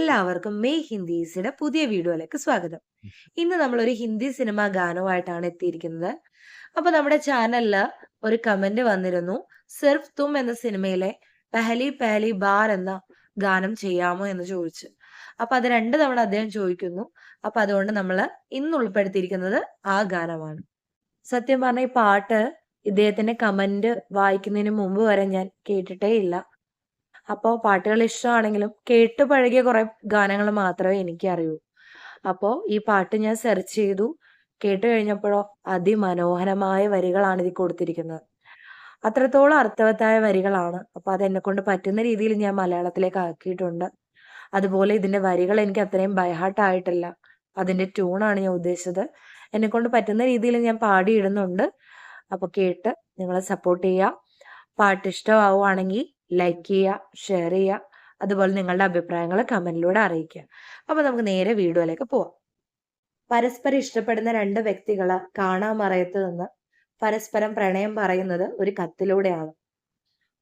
എല്ലാവർക്കും മെയ് ഹിന്ദീസിന്റെ പുതിയ വീഡിയോയിലേക്ക് സ്വാഗതം. ഇന്ന് നമ്മൾ ഒരു ഹിന്ദി സിനിമ ഗാനവുമായിട്ടാണ് എത്തിയിരിക്കുന്നത്. അപ്പൊ നമ്മുടെ ചാനലിൽ ഒരു കമന്റ് വന്നിരുന്നു സിർഫ് തും എന്ന സിനിമയിലെ പെഹലി പെഹലി ബാർ എന്ന ഗാനം ചെയ്യാമോ? എന്ന് ചോദിച്ചു. അപ്പൊ അത് രണ്ട് തവണ അദ്ദേഹം ചോദിക്കുന്നു. അപ്പൊ അതുകൊണ്ട് നമ്മൾ ഇന്ന് ഉൾപ്പെടുത്തിയിരിക്കുന്നത് ആ ഗാനമാണ്. സത്യം പറഞ്ഞ ഈ പാട്ട് ഇദ്ദേഹത്തിന്റെ കമന്റ് വായിക്കുന്നതിന് മുമ്പ് വരെ ഞാൻ കേട്ടിട്ടേ ഇല്ല. അപ്പോൾ പാട്ടുകൾ ഇഷ്ടമാണെങ്കിലും കേട്ട് പഴകിയ കുറെ ഗാനങ്ങൾ മാത്രമേ എനിക്ക് അറിയൂ അപ്പോൾ ഈ പാട്ട് ഞാൻ സെർച്ച് ചെയ്തു. കേട്ട് കഴിഞ്ഞപ്പോഴോ അതിമനോഹരമായ വരികളാണ് ഇതിൽ കൊടുത്തിരിക്കുന്നത്. അത്രത്തോളം അർത്ഥവത്തായ വരികളാണ്. അപ്പോൾ അത് എന്നെ കൊണ്ട് പറ്റുന്ന രീതിയിൽ ഞാൻ മലയാളത്തിലേക്ക് ആക്കിയിട്ടുണ്ട്. അതുപോലെ ഇതിന്റെ വരികൾ എനിക്ക് അത്രയും ബൈഹാർട്ട് ആയിട്ടില്ല. അതിന്റെ ട്യൂണാണ് ഞാൻ ഉദ്ദേശിച്ചത്. എന്നെ കൊണ്ട് പറ്റുന്ന രീതിയിൽ ഞാൻ പാടിയിടുന്നുണ്ട്. അപ്പോൾ കേട്ട് നിങ്ങളെ സപ്പോർട്ട് ചെയ്യുക പാട്ട് ഇഷ്ടമാവുകയാണെങ്കിൽ ലൈക്ക് ചെയ്യുക ഷെയർ ചെയ്യുക അതുപോലെ നിങ്ങളുടെ അഭിപ്രായങ്ങൾ കമന്റിലൂടെ അറിയിക്കുക. അപ്പോൾ നമുക്ക് നേരെ വീഡിയോയിലേക്ക് പോവാം. പരസ്പരം ഇഷ്ടപ്പെടുന്ന രണ്ട് വ്യക്തികൾ കാണാമറയത്ത് നിന്ന് പരസ്പരം പ്രണയം പറയുന്നത് ഒരു കത്തിലൂടെയാണ്.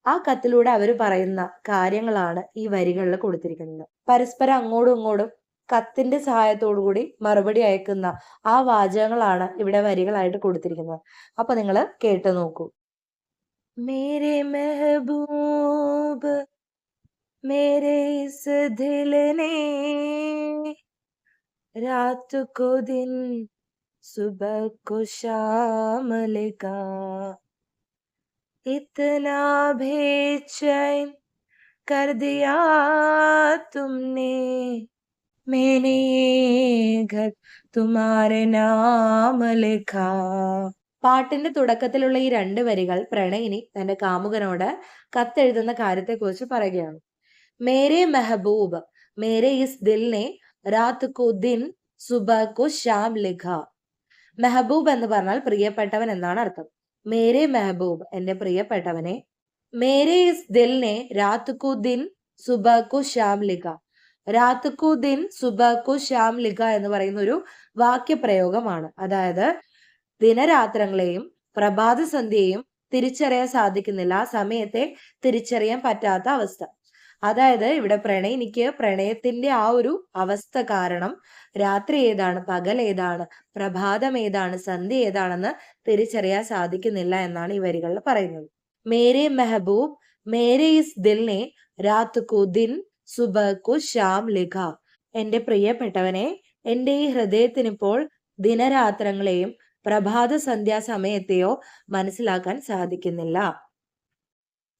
ആ കത്തിലൂടെ അവർ പറയുന്ന കാര്യങ്ങളാണ് ഈ വരികളിൽ കൊടുത്തിരിക്കുന്നത്. പരസ്പരം അങ്ങോട്ടും ഇങ്ങോട്ടും കത്തിന്റെ സഹായത്തോടു കൂടി മറുപടി അയക്കുന്ന ആ വാചകങ്ങളാണ് ഇവിടെ വരികളായിട്ട് കൊടുത്തിരിക്കുന്നത്. അപ്പൊ നിങ്ങൾ കേട്ടു നോക്കൂ. मेरे महबूब, मेरे इस दिल ने रात को दिन, सुबह को शाम लिखा। इतना बेचैन कर दिया तुमने, मैंने ये घर तुम्हारे नाम लिखा। പാട്ടിന്റെ തുടക്കത്തിലുള്ള ഈ രണ്ട് വരികൾ പ്രണയിനി തന്റെ കാമുകനോട് കത്തെഴുതുന്ന കാര്യത്തെക്കുറിച്ച് പറയുകയാണ്. മേരെ മെഹബൂബ് മേരെ ഇസ് ദിൽനെ രാത് കു ദിൻ സുബ കു ശ്യാം ലിഖ. മെഹബൂബ് എന്ന് പറഞ്ഞാൽ പ്രിയപ്പെട്ടവൻ എന്നാണ് അർത്ഥം. മേരെ മെഹബൂബ് എന്റെ പ്രിയപ്പെട്ടവനെ മേരെ ഇസ് ദിൽനെ രാത് കു ദിൻ സുബ കു ശ്യാം ലിഖ. രാത് കു ദിൻ സുബ കു ശ്യാം ലിഖ എന്ന് പറയുന്ന ഒരു വാക്യപ്രയോഗമാണ്. അതായത് ദിനരാത്രങ്ങളെയും പ്രഭാതസന്ധ്യയെയും തിരിച്ചറിയാൻ സാധിക്കുന്നില്ല. ആ സമയത്തെ തിരിച്ചറിയാൻ പറ്റാത്ത അവസ്ഥ. അതായത് ഇവിടെ പ്രണയിനിക്ക് പ്രണയത്തിന്റെ ആ ഒരു അവസ്ഥ കാരണം രാത്രി ഏതാണ് പകൽ ഏതാണ് പ്രഭാതം ഏതാണ് സന്ധ്യ ഏതാണെന്ന് തിരിച്ചറിയാൻ സാധിക്കുന്നില്ല എന്നാണ് ഈ വരികളിൽ പറയുന്നത്. മേരെ മെഹബൂബ് മേരെ ഇസ് ദിൽനെ രാത് കു ദിൻ സുബ കു ശ്യാം ലിഖ. എന്റെ പ്രിയപ്പെട്ടവനെ എന്റെ ഈ ഹൃദയത്തിനിപ്പോൾ ദിനരാത്രങ്ങളെയും പ്രഭാത സന്ധ്യാസമയത്തെയോ മനസ്സിലാക്കാൻ സാധിക്കുന്നില്ല.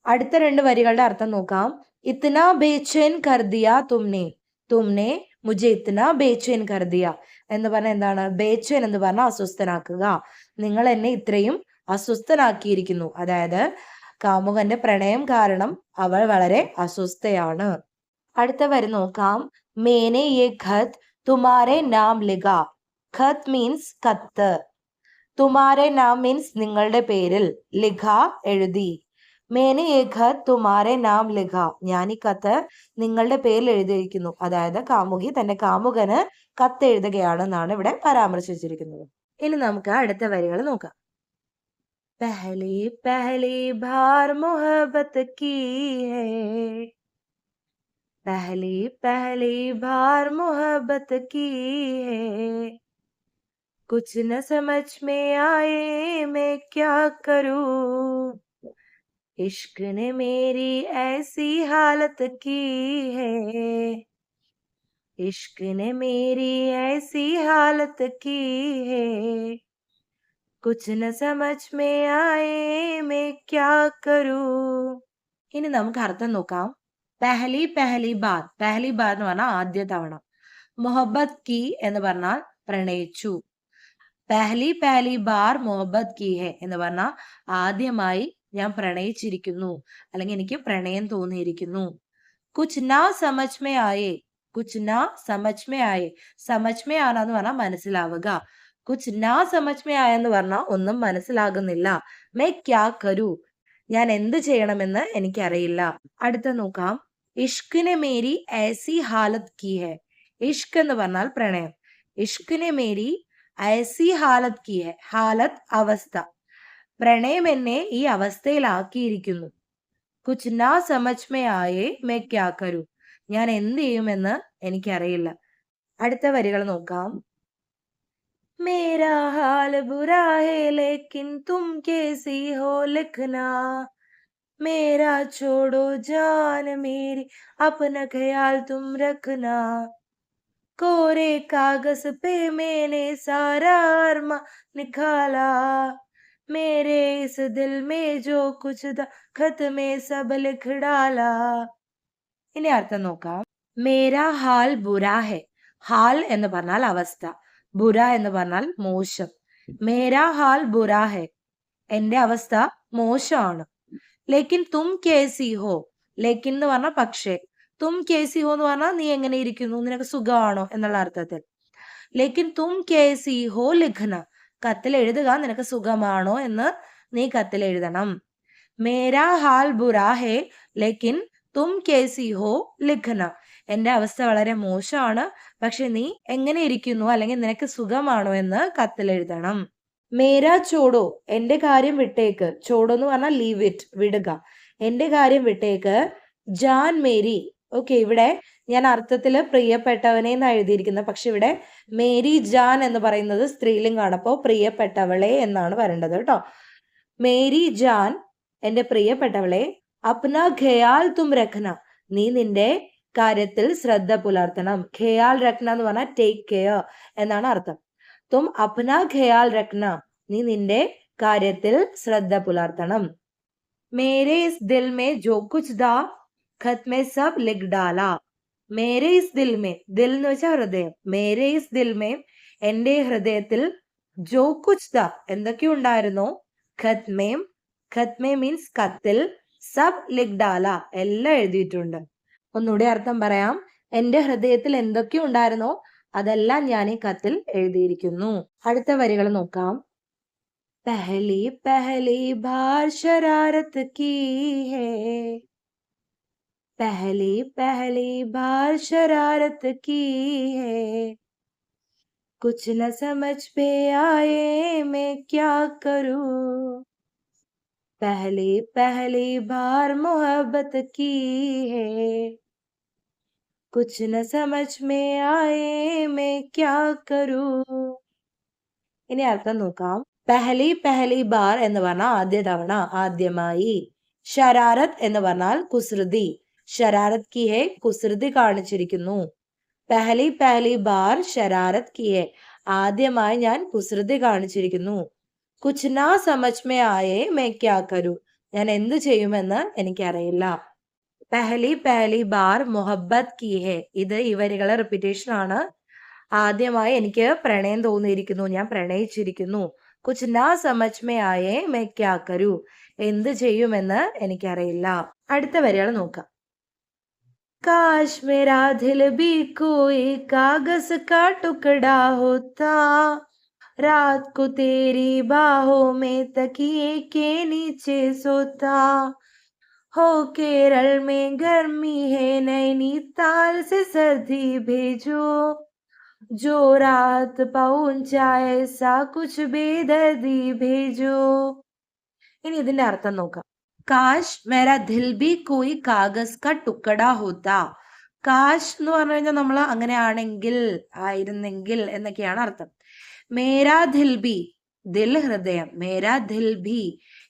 അടുത്ത രണ്ട് വരികളുടെ അർത്ഥം നോക്കാം. ഇത്തന ബേച്ചേൻ കർദിയ തുമ്നെ. തുമ്നെ മുജെ ഇത്തന ബേച്ചേൻ കർദിയ. എന്ന് പറഞ്ഞ എന്താണ്? ബേച്ചേൻ എന്ന് പറഞ്ഞ അസ്വസ്ഥനാക്കുക. നിങ്ങൾ എന്നെ ഇത്രയും അസ്വസ്ഥനാക്കിയിരിക്കുന്നു. അതായത് കാമുകന്റെ പ്രണയം കാരണം അവൾ വളരെ അസ്വസ്ഥയാണ്. അടുത്ത വരി നോക്കാം. മേനെ യെ ഖത്ത് തുമാരെ നാം ലിഗ. ഖത്ത് മീൻസ് കത്ത്. തുമാരെ നാം മീൻസ് നിങ്ങളുടെ പേരിൽ. ലിഖ എഴുതി. മേനെ ഏ ഖത്ത് തുമാരെ നാം ലിഖ. ഞാൻ ഈ കത്ത് നിങ്ങളുടെ പേരിൽ എഴുതിയിരിക്കുന്നു. അതായത് കാമുകി തന്റെ കാമുകന് കത്ത് എഴുതുകയാണെന്നാണ് ഇവിടെ പരാമർശിച്ചിരിക്കുന്നത്. ഇനി നമുക്ക് അടുത്ത വരികൾ നോക്കാം. പഹലി പഹലി ഭാർ മുഹബത്ത് പഹലി പഹലി ഭാർ മുഹബത്ത് കീ ഹേ. कुछ न समझ में आए मैं क्या करूं इश्क ने मेरी ऐसी हालत की है इश्क ने मेरी ऐसी हालत की है कुछ न समझ में आए मैं क्या करूं ഇനി നമുക്ക് അർത്ഥം നോക്കാം പെഹലി പെഹലി ബാർ പെഹലി ബാർ എന്ന് പറഞ്ഞാൽ ആദ്യ തവണ മൊഹബത്ത് കി എന്ന് പറഞ്ഞാൽ പ്രണയിച്ചു പെഹലി പെഹലി ബാർ മൊഹബത് കി ഹെ എന്ന് പറഞ്ഞാൽ ആദ്യമായി ഞാൻ പ്രണയിച്ചിരിക്കുന്നു. അല്ലെങ്കിൽ എനിക്ക് പ്രണയം തോന്നിയിരിക്കുന്നു. കുച്ച് നാ സമജ്മേ ആയേ കുച്ച് നാ സമജ്മേ ആയേ സമജ്മേ ആണെന്ന് പറഞ്ഞാൽ മനസ്സിലാവുക. കുച്ച് നാ സമജ്മേ ആയെന്ന് പറഞ്ഞാൽ ഒന്നും മനസ്സിലാകുന്നില്ല. മേ ക്യാ കരു? ഞാൻ എന്ത് ചെയ്യണമെന്ന് എനിക്കറിയില്ല. അടുത്ത നോക്കാം. ഇഷ്കിനെ മേരി ഏസി ഹാലത് കി ഹെ. ഇഷ്ക് എന്ന് പറഞ്ഞാൽ പ്രണയം. ഇഷ്കിനെ മേരി ഐസി ഹാലത് കി ഹെ ഹാലത് അവസ്ഥ പ്രണയം എന്നെ ഈ അവസ്ഥയിലാക്കിയിരിക്കുന്നു കുച്ച് നാ സമജ്മേ ആയേ മേ ക്യാ കരു ഞാൻ എന്ത് ചെയ്യുമെന്ന് എനിക്കറിയില്ല അടുത്ത വരികൾ നോക്കാം मेरा हाल बुरा है लेकिन तुम कैसी हो लिखना मेरा छोड़ो जान मेरी अपना ख्याल तुम रखना कोरे कागज पे मैंने सारा अरमा निकाला मेरे इस दिल में जो कुछ था खत में सब लिख डाला ഇനി അർത്ഥം നോക്കാം മേരാ ഹാൽ ബുരാ ഹെ ഹാൽ എന്ന് പറഞ്ഞാൽ അവസ്ഥ ബുര എന്ന് പറഞ്ഞാൽ മോശം മേരാ ഹാൽ ബുരാ ഹെ എന്റെ അവസ്ഥ മോശമാണ് ലേക്കിൻ തും കേസി ഹോ ലേക്കിൻ എന്ന് പറഞ്ഞാൽ പക്ഷേ തും കേസി ഹോ എന്ന് പറഞ്ഞാൽ നീ എങ്ങനെ ഇരിക്കുന്നു? നിനക്ക് സുഖമാണോ? എന്നുള്ള അർത്ഥത്തിൽ. ലേക്കിൻ തും കേസി ഹോ ലിഖന കത്തിൽ എഴുതുക നിനക്ക് സുഖമാണോ എന്ന് നീ കത്തിൽ എഴുതണം. മേരാ ഹാൽ ബുരാ ഹേ ലേക്കിൻ തും കേസി ഹോ ലിഖന എന്റെ അവസ്ഥ വളരെ മോശമാണ്. പക്ഷെ നീ എങ്ങനെ ഇരിക്കുന്നു? അല്ലെങ്കിൽ നിനക്ക് സുഖമാണോ എന്ന് കത്തിൽ എഴുതണം. മേരാ ചോടോ എന്റെ കാര്യം വിട്ടേക്ക്. ചോടോ എന്ന് പറഞ്ഞാൽ ലീവ് ഇറ്റ് വിടുക. എന്റെ കാര്യം വിട്ടേക്ക്. ജാൻ മേരി ഓക്കെ ഇവിടെ ഞാൻ അർത്ഥത്തിൽ പ്രിയപ്പെട്ടവനെ എന്ന് എഴുതിയിരിക്കുന്നത്? പക്ഷെ ഇവിടെ മേരി ജാൻ എന്ന് പറയുന്നത് സ്ത്രീലിംഗാണ്. അപ്പോൾ പ്രിയപ്പെട്ടവളെ എന്നാണ് വരേണ്ടത് കേട്ടോ. മേരി ജാൻ എന്റെ പ്രിയപ്പെട്ടവളെ അപ്ന ഖയാൽ തും രഖന നീ നിന്റെ കാര്യത്തിൽ ശ്രദ്ധ പുലർത്തണം. ഖയാൽ രഖ്ന എന്ന് പറഞ്ഞാൽ ടേക്ക് കെയർ എന്നാണ് അർത്ഥം. തും അപ്ന ഖയാൽ രഖ്ന നീ നിന്റെ കാര്യത്തിൽ ശ്രദ്ധ പുലർത്തണം. മേരെ ദിൽമേ ജോ കുച്ച് ദാ ഖത് മേ സബ് ലിഖ് ഡാല. മേരെ ഇസ് ദിൽ മേ. ദിൽ എന്ന് വെച്ചാൽ ഹൃദയം. മേരെ ഇസ് ദിൽ മേ. എന്റെ ഹൃദയത്തിൽ ജോ കുച്ച് ദാ. എന്തൊക്കെ ഉണ്ടായിരുന്നു. ഖത് മേം ഖത് മേ മീൻസ് കത്തിൽ. സബ് ലിഖ് ഡാല. എല്ലാം എഴുതിയിട്ടുണ്ട്. ഒന്നുകൂടി അർത്ഥം പറയാം. എന്റെ ഹൃദയത്തിൽ എന്തൊക്കെ ഉണ്ടായിരുന്നോ. അതെല്ലാം ഞാൻ ഈ കത്തിൽ എഴുതിയിരിക്കുന്നു. അടുത്ത വരികൾ നോക്കാം. പഹലി പഹലി ഭാർ ശരാരത്ത് കീ ഹേ. पहली पहली बार शरारत की है कुछ न समझ पे आए मैं क्या करूं पहली पहली बार मोहब्बत की है कुछ न समझ में आए मैं क्या करूं ഇനി അർത്ഥം നോക്കാം പെഹലി പെഹലി ബാർ എന്ന് പറഞ്ഞാൽ ആദ്യ തവണ ആദ്യമായി ഷരാരത്ത് എന്ന് പറഞ്ഞാൽ കുസൃതി ഷരാരത് കി ഹെ കുസൃതി കാണിച്ചിരിക്കുന്നു. പെഹലി പെഹലി ബാർ ഷരാരത് കി ഹെ ആദ്യമായി ഞാൻ കുസൃതി കാണിച്ചിരിക്കുന്നു. കുച്ചനാ സമജ്മേ ആയേ മേ ക്യാ കരു ഞാൻ എന്തു ചെയ്യുമെന്ന് എനിക്കറിയില്ല. പെഹലി പെഹലി ബാർ മൊഹബത്ത് കി ഹെ ഇത് ഈ വരികളെ റിപ്പീറ്റേഷൻ ആണ്. ആദ്യമായി എനിക്ക് പ്രണയം തോന്നിയിരിക്കുന്നു. ഞാൻ പ്രണയിച്ചിരിക്കുന്നു. കുച്ചനാ സമജ്മേ ആയേ മേ ക്യാ കരു എന്ത് ചെയ്യുമെന്ന് എനിക്കറിയില്ല. അടുത്ത വരികൾ നോക്കാം. काश मेरा दिल भी कोई कागज का टुकड़ा होता रात को तेरी बाहों में तकिए के नीचे सोता हो केरल में गर्मी है नैनीताल से सर्दी भेजो जो रात पहुंचा ऐसा कुछ बेदर्दी भेजो ഇനി ഇതിന്റെ അർത്ഥം നോക്കാം കാശ് മേര ദിൽ ബി കോയി കാഗസ് ക ടുക്കട ഹോത്ത കാശ് എന്ന് പറഞ്ഞു കഴിഞ്ഞാൽ നമ്മൾ അങ്ങനെയാണെങ്കിൽ ആയിരുന്നെങ്കിൽ എന്നൊക്കെയാണ് അർത്ഥം. മേരാ ദിൽ ബി ദിൽ ഹൃദയം. മേരാ ദിൽ ബി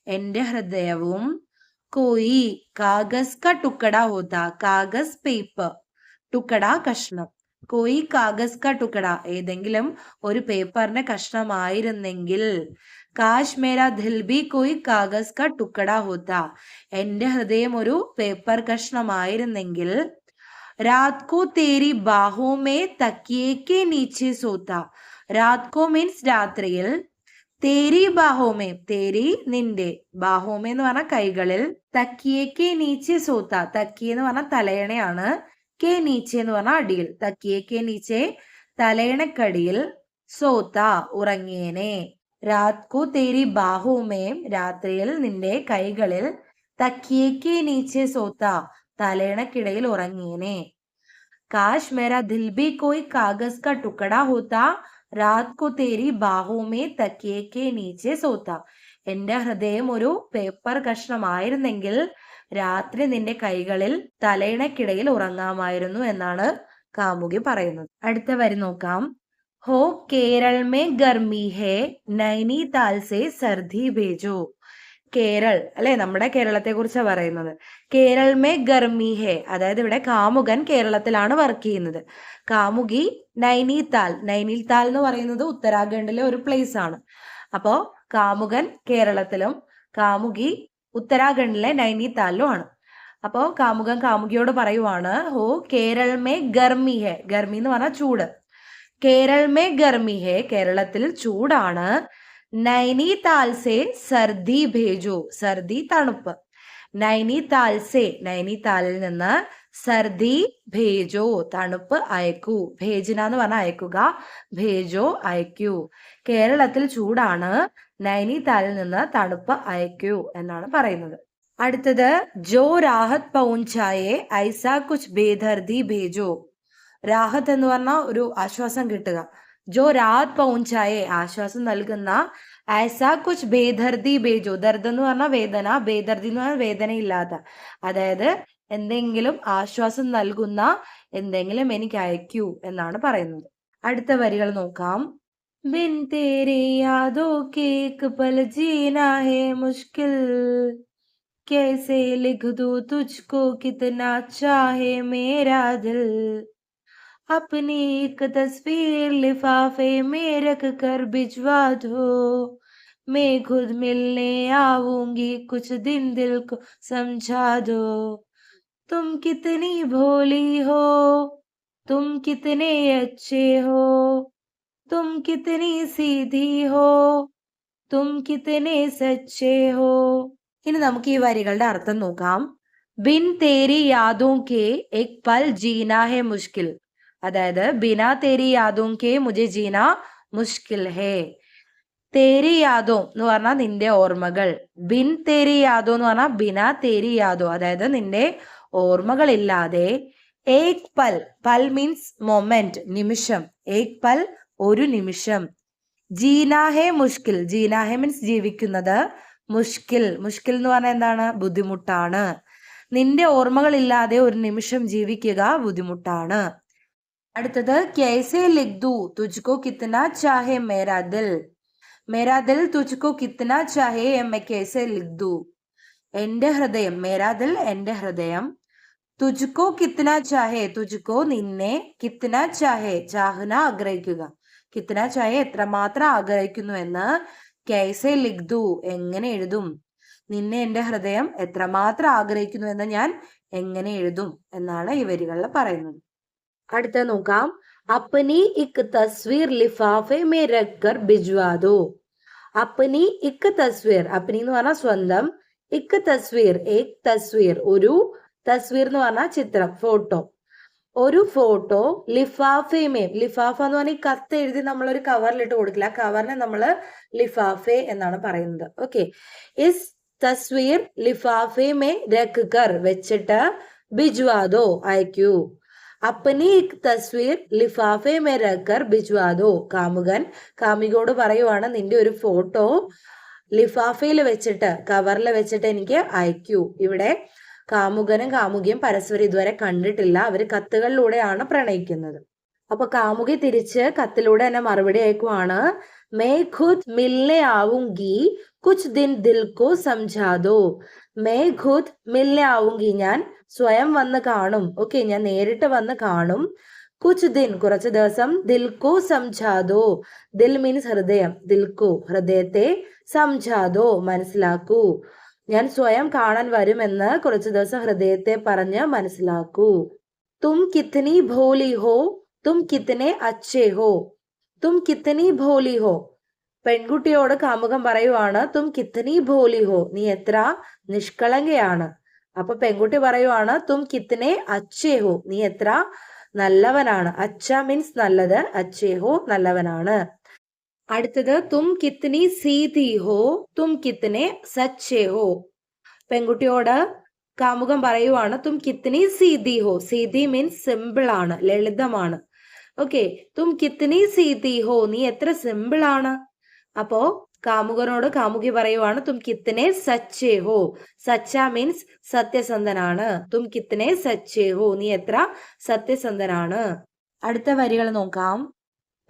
എന്റെ ഹൃദയവും കോയി കാഗസ് ക ടുക്കട ഹോത്ത കാഗസ് പേപ്പർ ടുക്കട കഷ്ണം. കോയി കാഗസ് ക ടുക്കട. ഏതെങ്കിലും ഒരു പേപ്പറിന്റെ കഷ്ണമായിരുന്നെങ്കിൽ കാശ് മേരാ ദിൽബി കോയി കാഗസ് ക ടുക്കട ഹോത്ത. എന്റെ ഹൃദയം ഒരു പേപ്പർ കഷ്ണമായിരുന്നെങ്കിൽ രാത് കോ തേരി ബാഹോമേ തക്കിയേക്ക് നീച്ചെ സോത്ത. രാത് കോ മീൻസ് രാത്രിയിൽ തേരി ബാഹോമേ തേരി നിന്റെ ബാഹോമേ എന്ന് പറഞ്ഞ കൈകളിൽ തക്കിയേക്ക് നീച്ചെ സോത്ത. തക്കി എന്ന് പറഞ്ഞ തലയണയാണ് കെ നീച്ചെ എന്ന് പറഞ്ഞ അടിയിൽ. തക്കിയേക്ക് നീച്ചെ തലയണക്കടിയിൽ സോത്ത ഉറങ്ങിയേനെ രാത് കോ തേരി ബാഹുമേം രാത്രിയിൽ നിന്റെ കൈകളിൽ തക്കിയേക്ക് നീച്ചെ സോത്ത തലേണക്കിടയിൽ ഉറങ്ങിയനെ കാശ് മേരാ ദിൽബി കോയി കാഗസ് കാ ടുക്കട ഹോത്ത രാത് കോ തേരി ബാഹുമേ തക്കിയേക്ക് നീച്ചെ സോത്ത. എന്റെ ഹൃദയം ഒരു പേപ്പർ കഷ്ണമായിരുന്നെങ്കിൽ രാത്രി നിന്റെ കൈകളിൽ തലയിണക്കിടയിൽ ഉറങ്ങാമായിരുന്നു എന്നാണ് കാമുകി പറയുന്നത്. അടുത്ത വരി നോക്കാം. ഹോ केरल में गर्मी है നൈനിതാൽ സേ സർദി ഭേജോ കേരൾ അല്ലെ? നമ്മുടെ കേരളത്തെ കുറിച്ച് പറയുന്നത്. കേരൾ മേ ഗർമി ഹേ അതായത് ഇവിടെ കാമുകൻ കേരളത്തിലാണ് വർക്ക് ചെയ്യുന്നത്. കാമുകി നൈനിതാൽ നൈനിതാൽ എന്ന് പറയുന്നത് ഉത്തരാഖണ്ഡിലെ ഒരു പ്ലേസ് ആണ്. അപ്പോ കാമുകൻ കേരളത്തിലും കാമുകി ഉത്തരാഖണ്ഡിലെ നൈനിതാലിലും ആണ്. അപ്പോ കാമുകൻ കാമുകിയോട് പറയുവാണ് ഹോ കേരൾ മേ ഗർമി ഹേ ഗർമി എന്ന് പറഞ്ഞാൽ ചൂട്. കേരൾ മേ ഗർമി ഹേ കേരളത്തിൽ ചൂടാണ്. നൈനിതാൽ സേ സർദി ഭേജു സർദി തണുപ്പ്. നൈനിതാൽ സേ നൈനിതാലിൽ നിന്ന് സർദി ഭേജോ തണുപ്പ് അയക്കൂ. ഭേജന എന്ന് പറഞ്ഞാൽ അയക്കുക ഭേജോ അയക്കൂ. കേരളത്തിൽ ചൂടാണ് നൈനിതാലിൽ നിന്ന് തണുപ്പ് അയക്കൂ എന്നാണ് പറയുന്നത്. അടുത്തത് ജോ രാഹത് പൗഞ്ചായെ ഐസാ കുച്ച് ബേദർദി ഭേജോ. രാഹത്ത് എന്ന് പറഞ്ഞാൽ ഒരു ആശ്വാസം കിട്ടുക ജോ രാഹത് പൗഞ്ചായെ ആശ്വാസം നൽകുന്ന ഐസാ കുച്ച് ബേദർദി ബേജോ ദർദ് എന്ന് പറഞ്ഞാൽ വേദന ബേദർദി എന്ന് പറഞ്ഞാൽ വേദന ഇല്ലാത്ത അതായത് എന്തെങ്കിലും ആശ്വാസം നൽകുന്ന എന്തെങ്കിലും എനിക്ക് അയക്കൂ എന്നാണ് പറയുന്നത് അടുത്ത വരികൾ നോക്കാം ബിൻ തേരെ യാദോ കേക്ക് പൽ ജീന ഹേ മുഷ്കിൽ कैसे लिख दूं तुझको कितना चाहे मेरा दिल अपनी एक तस्वीर लिफाफे में रख कर भिजवा दो मैं खुद मिलने आऊंगी कुछ दिन दिल को समझा दो तुम कितनी भोली हो तुम कितने अच्छे हो तुम कितनी सीधी हो तुम कितने सच्चे हो ഇനി നമുക്ക് ഈ വരികളുടെ അർത്ഥം നോക്കാം ബിൻ തേരി യാദോं കെ എക് പൽ ജീന ഹെ മുഷ്കിൽ അതായത് ബിനാ തേരി യാദും കെ മുജെ ജീന മുഷ്കിൽ ഹേ. തേരി യാദോ എന്ന് പറഞ്ഞാൽ നിന്റെ ഓർമ്മകൾ. ബിൻ തേരി യാദോ എന്ന് പറഞ്ഞാൽ ബിനാ തേരി യാദോ. അതായത് നിന്റെ ഓർമ്മകൾ ഇല്ലാതെ ഏക് പൽ പൽ മീൻസ് മൊമെന്റ് നിമിഷം. ഏക് പൽ ഒരു നിമിഷം. ജീനാഹെ മുഷ്കിൽ. ജീനാഹെ മീൻസ് ജീവിക്കുന്നത് മുഷ്കിൽ. മുഷ്കിൽ എന്ന് പറഞ്ഞാൽ എന്താണ്? ബുദ്ധിമുട്ടാണ്. നിന്റെ ഓർമ്മകൾ ഇല്ലാതെ ഒരു നിമിഷം ജീവിക്കുക ബുദ്ധിമുട്ടാണ്. അടുത്തത് കേസെ ലിഖ്ദു തുജ്കോ കിത്തന ചാഹെ മേരാ ദിൽ മേരാ ദിൽ തുജ്കോ കിത്തന ചാഹെ എമ്മെ കേസെ ലിഖ്ദു എന്റെ ഹൃദയം മേരാ ദിൽ എന്റെ ഹൃദയം। തുജ്കോ കിത്തന ചാഹെ തുജ്കോ നിന്നെ കിത്തന ചാഹെ ചാഹന ആഗ്രഹിക്കുക കിത്തന ചാഹെ എത്രമാത്രം ആഗ്രഹിക്കുന്നു എന്ന് കൈസെ ലിഖ്ദു എങ്ങനെ എഴുതും? നിന്നെ എന്റെ ഹൃദയം എത്രമാത്രം ആഗ്രഹിക്കുന്നു എന്ന് ഞാൻ എങ്ങനെ എഴുതും? എന്നാണ് ഈ വരികളിൽ പറയുന്നത്. അടുത്ത നോക്കാം. അപ്പനി ഇക് തസ്വീർ ലിഫാഫെ മേ രക്കർ ബിജ്വാദോ. അപ്പനി ഇക് തസ്വീർ അപ്പനി എന്ന് പറഞ്ഞാൽ സ്വന്തം ഇക് തസ്വീർ ഏക് തസ്വീർ ഒരു തസ്വീർ എന്ന് പറഞ്ഞാൽ ചിത്രം ഫോട്ടോ. ഒരു ഫോട്ടോ ലിഫാഫേമേ ലിഫാഫ എന്ന് പറഞ്ഞാൽ ഈ കത്ത് എഴുതി നമ്മൾ ഒരു കവറിലിട്ട് കൊടുക്കില്ല ആ കവറിനെ നമ്മൾ ലിഫാഫെ എന്നാണ് പറയുന്നത്. ഓക്കെ. ഇസ് തസ്വീർ ലിഫാഫെ മേ രക്കർ വെച്ചിട്ട് ബിജ്വാദോ അയക്കൂ. അപ്പനി തസ്വീർ ലിഫാഫെ മേ രഖർ ബിജ്വാദോ. കാമുകൻ കാമികോട് പറയുവാണ് നിന്റെ ഒരു ഫോട്ടോ ലിഫാഫയിൽ വെച്ചിട്ട് കവറിൽ വെച്ചിട്ട് എനിക്ക് അയക്കൂ. ഇവിടെ കാമുകനും കാമുകിയും പരസ്പരം ഇതുവരെ കണ്ടിട്ടില്ല. അവർ കത്തുകളിലൂടെയാണ് പ്രണയിക്കുന്നത്. അപ്പൊ കാമുകി തിരിച്ച് കത്തിലൂടെ എന്നെ മറുപടി അയക്കുവാണ് മേ ഖുദ് മിൽനെ ആവുങ്കി കുച്ച് ദിൻ ദിൽക്കോ സംജാദോ. മേ ഖുദ് മിൽനെ ആവുങ്കി ഞാൻ സ്വയം വന്ന് കാണും. ഓക്കെ ഞാൻ നേരിട്ട് വന്ന് കാണും. കുച്ച് ദിൻ കുറച്ച് ദിവസം. ദിൽക്കോ സംജാദോ. ദിൽ മീൻസ് ഹൃദയം. ദിൽക്കോ ഹൃദയത്തെ സംജാദോ. മനസ്സിലാക്കൂ. ഞാൻ സ്വയം കാണാൻ വരുമെന്ന് കുറച്ച് ദിവസം ഹൃദയത്തെ പറഞ്ഞ് മനസ്സിലാക്കൂ. തും കിത്തനി ഭോലി ഹോ. തും കിത്തനെ അച്ഛേ ഹോ. തും കിത്തനി ഭോലി ഹോ. പെൺകുട്ടിയോട് കാമുകം പറയുവാണ് തും കിത്തനി ഭോലി ഹോ. നീ എത്ര നിഷ്കളങ്കയാണ്. അപ്പൊ പെൺകുട്ടി പറയുവാണ് തും കിത്തനെ അച്ഛേ ഹോ നീ എത്ര നല്ലവനാണ്. അച്ച മീൻസ് നല്ലത് അച്ഛേ ഹോ നല്ലവനാണ്. അടുത്തത് തും കിത്തനി സീതി ഹോ തും കിത്തനെ സച്ചേ ഹോ പെൺകുട്ടിയോട് കാമുകം പറയുവാണ് തും കിത്തനി സീതി ഹോ സീതി മീൻസ് സിമ്പിൾ ആണ് ലളിതമാണ്. ഓക്കെ തും കിത്തനി സീതി ഹോ നീ എത്ര സിമ്പിൾ ആണ്? അപ്പോ കാമുകനോട് കാമുകി പറയുവാണ് തും കിത്തനെ സച്ചേ ഹോ. സച്ച മീൻസ് സത്യസന്ധനാണ്. തും കിത്തനെ സച്ചേ ഹോ. നീ എത്ര സത്യസന്ധനാണ്? അടുത്ത വരികൾ നോക്കാം.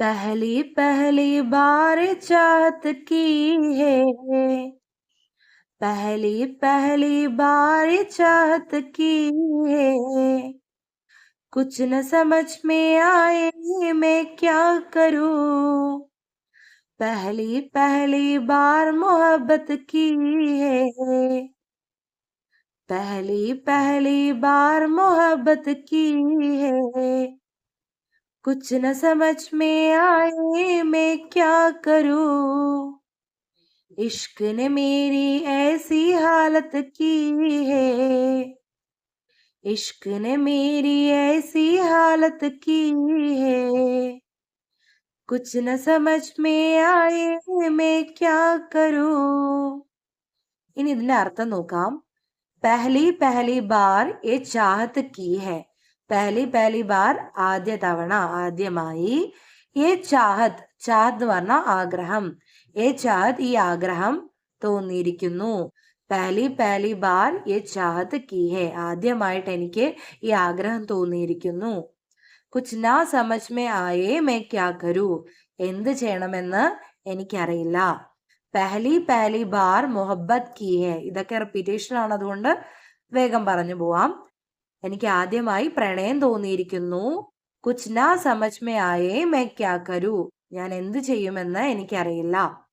പഹലി പഹലി ബാറി ചാത്ത് പഹലി പഹലി ബാറി ചാത്ത് കുച്ച് ന സമജ് മേ ആയേ മേ ക്യാ കരൂ? पहली पहली बार मोहब्बत की है। पहली पहली बार मोहब्बत की है। कुछ न समझ में आए मैं क्या करूँ? इश्क ने मेरी ऐसी हालत की है। इश्क ने मेरी ऐसी हालत की है। कुछ न समझ में आए मैं क्या करूं ഇനി ഇതിന്റെ അർത്ഥം നോക്കാം Pehli Pehli bar A ചാഹത്ത് key he Pehli Pehli bar ആദ്യ തവണ ആദ്യമായി എ ചാഹത്ത് ചാഹത്ത് എന്ന് പറഞ്ഞ ആഗ്രഹം എ ചാഹത്ത് ഈ ആഗ്രഹം തോന്നിയിരിക്കുന്നു പാലി പാലി ബാർ എ ചാഹത്ത് കീ ഹെ ആദ്യമായിട്ട് എനിക്ക് ഈ ആഗ്രഹം തോന്നിയിരിക്കുന്നു കുച്ച് നാ സമജ് മേ ആയേ മേ ക്യാ കരൂ? എന്ത് ചെയ്യണമെന്ന് എനിക്കറിയില്ല. പഹലി പാലി ബാർ മൊഹബത്ത് കീ ഇതൊക്കെ റിപ്പീറ്റേഷൻ ആണ് അതുകൊണ്ട് വേഗം പറഞ്ഞു പോവാം. എനിക്ക് ആദ്യമായി പ്രണയം തോന്നിയിരിക്കുന്നു. കുച്ച് നാ സമജ് മേ ആയേ മേ ക്യാ കരൂ? ഞാൻ എന്ത് ചെയ്യുമെന്ന് എനിക്കറിയില്ല.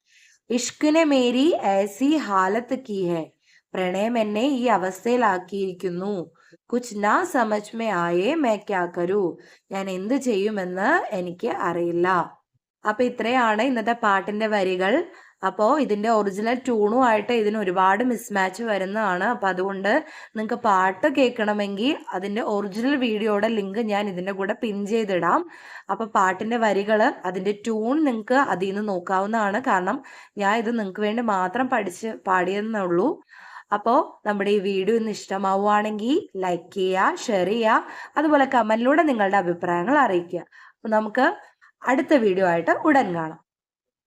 ഇഷ്കിനെ മേരി ഏസി ഹാലത്ത് കി ഹെ പ്രണയം എന്നെ ഈ അവസ്ഥയിലാക്കിയിരിക്കുന്നു. കുച്ച് നാ സമജ് മേ ആയേ മേ ക്യാ കരൂ ഞാൻ എന്ത് ചെയ്യുമെന്ന് എനിക്ക് അറിയില്ല. അപ്പൊ ഇത്രയാണ് ഇന്നത്തെ പാട്ടിന്റെ വരികൾ. അപ്പോൾ ഇതിന്റെ ഒറിജിനൽ ട്യൂണും ആയിട്ട് ഇതിന് ഒരുപാട് മിസ്മാച്ച് വരുന്നതാണ്. അപ്പൊ അതുകൊണ്ട് നിങ്ങൾക്ക് പാട്ട് കേൾക്കണമെങ്കിൽ അതിന്റെ ഒറിജിനൽ വീഡിയോയുടെ ലിങ്ക് ഞാൻ ഇതിന്റെ കൂടെ പിൻ ചെയ്തിടാം. അപ്പോൾ പാട്ടിന്റെ വരികൾ അതിന്റെ ട്യൂൺ നിങ്ങൾക്ക് അതിൽ നിന്ന് നോക്കാവുന്നതാണ്. കാരണം ഞാൻ ഇത് നിങ്ങൾക്ക് വേണ്ടി മാത്രം പഠിച്ച് പാടിയെന്നേ ഉള്ളൂ. അപ്പോൾ നമ്മുടെ ഈ വീഡിയോ ഇന്ന് ഇഷ്ടമാവുകയാണെങ്കിൽ ലൈക്ക് ചെയ്യുക ഷെയർ ചെയ്യുക അതുപോലെ കമന്റിലൂടെ നിങ്ങളുടെ അഭിപ്രായങ്ങൾ അറിയിക്കുക. അപ്പോൾ നമുക്ക് അടുത്ത വീഡിയോ ആയിട്ട് ഉടൻ കാണാം.